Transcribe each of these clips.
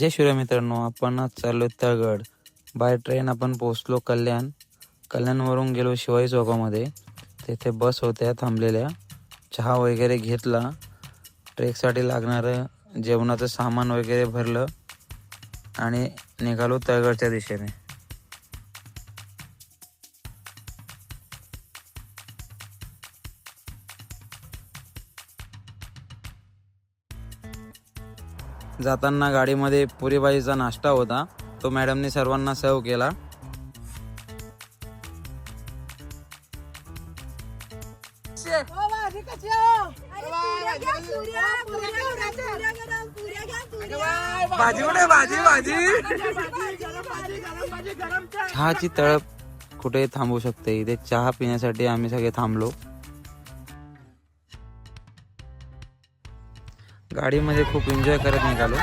जय शिवराय मित्रांनो आपण आज चाललो तळगड. बाय ट्रेन आपण पोहोचलो कल्याण. कल्याणवरून गेलो शिवाई चौकामध्ये. तेथे बस होत्या थांबलेल्या. चहा वगैरे घेतला. ट्रेकसाठी लागणारं जेवणाचं सामान वगैरे भरलं. आणि निघालो तळगडच्या दिशेने. जाताना गाडीमध्ये पुरीबाईचा नाश्ता होता. तो मॅडमने सर्वांना सर्व केला. भाजी भाजी भाजी. चहाची तळप कुठे थांबू शकते? इथे चहा पिण्यासाठी आम्ही सगळे थांबलो. गाडीमध्ये खूप एन्जॉय करत निघालो.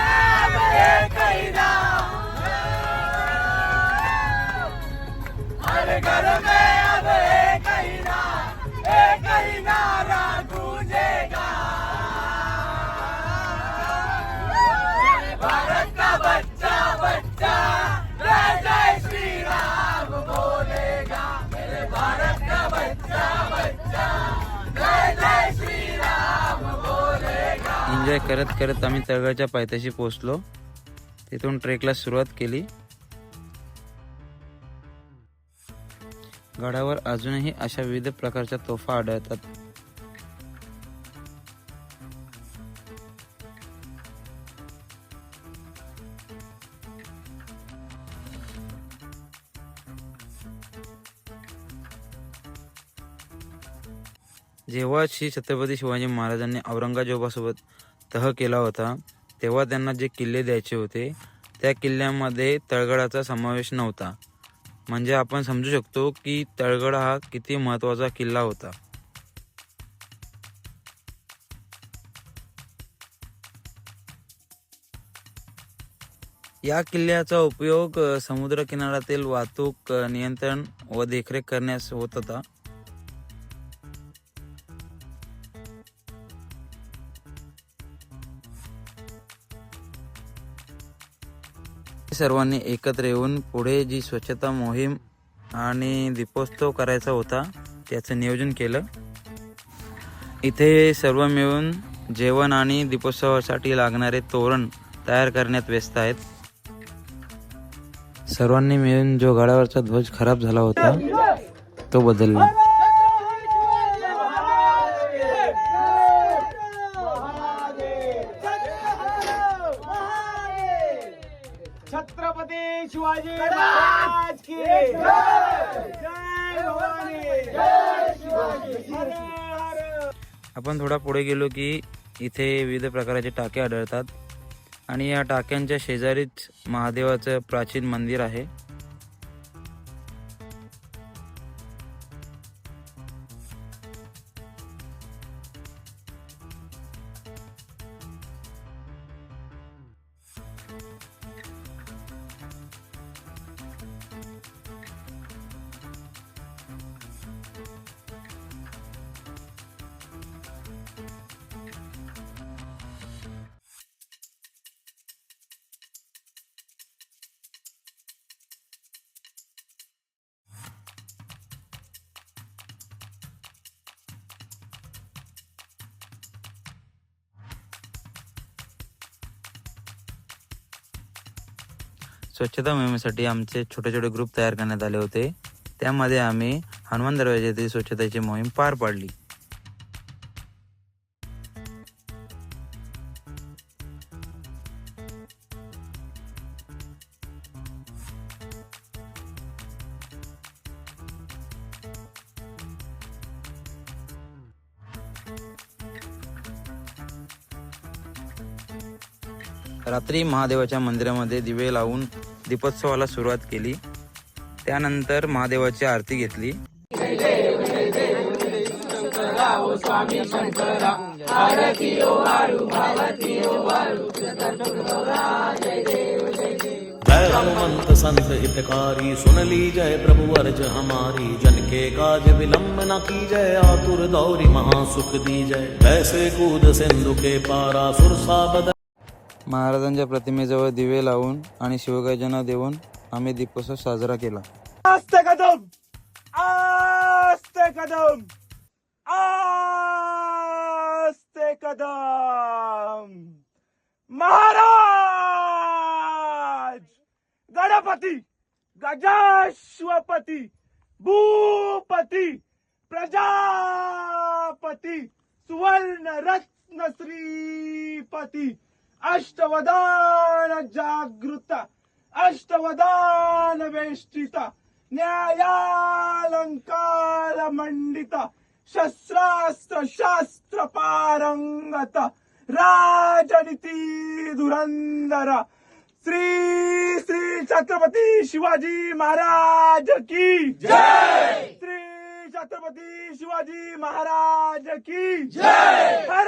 एन्जॉय करत करत आम्ही तळगडच्या पायथ्याशी पोचलो तिथून ट्रेकला सुरुवात केली. गडावर अजूनही अशा विविध प्रकारच्या तोफा आढळतात. जेव्हा श्री छत्रपती शिवाजी महाराजांनी औरंगजेबासोबत तह केला होता तेव्हा त्यांना जे किल्ले द्यायचे होते त्या किल्ल्यामध्ये तळगडाचा समावेश नव्हता. म्हणजे आपण समजू शकतो की तळगड हा किती महत्त्वाचा किल्ला होता. या किल्ल्याचा उपयोग अ, समुद्रकिनाऱ्यातील वाहतूक नियंत्रण व देखरेख करण्यास होत होता. सर्वांनी एकत्र येऊन पुढे जी स्वच्छता मोहीम आणि दीपोत्सव करायचा होता त्याचं नियोजन केलं. इथे सर्व मिळून जेवण आणि दीपोत्सवासाठी लागणारे तोरण तयार करण्यात व्यस्त आहेत. सर्वांनी मिळून जो गडावरचा ध्वज खराब झाला होता तो बदलला. महाराज की जय भवानी! जय शिवाजी! हर हर! आपण थोडा पुढे गेलो की इथे विविध प्रकारचे टाके आढळतात. आणि या टाक्यांच्या शेजारीच महादेवाचं प्राचीन मंदिर आहे. स्वच्छता मोहिमेसाठी आमचे छोटे छोटे ग्रुप तयार करण्यात आले होते. त्यामध्ये आम्ही हनुमान दरवाजातील स्वच्छतेची मोहीम पार पाडली. रात्री महादेवाच्या मंदिरामध्ये दिवे लावून दीपोत्सवाला सुरुवात केली. त्यानंतर महादेवाची आरती घेतली. जय संत हितकारी सुन ली जय प्रभु अर्ज हमारी जन के काज विलंब न की जय आतुर दौरी महासुख दी जय। ऐसे कूद सिंधु के पारा सुरसा बदल महाराजांच्या प्रतिमेजवळ दिवे लावून आणि शिवगर्जना देऊन आम्ही दीपोत्सव साजरा केला. आस्ते कदम! आस्ते कदम! आस्ते कदम! महाराज! गणपती! गजाश्वपती! भूपती! प्रजापती! सुवर्ण रत्न श्रीपती अष्टवदान जागृत अष्टवदान वेष्टित न्यायालंकार मंडित शस्त्रास्त्र शास्त्र पारंगत राजनीती धुरंधर श्री श्री छत्रपती शिवाजी महाराज की जय! श्री छत्रपती शिवाजी महाराज की जय! हर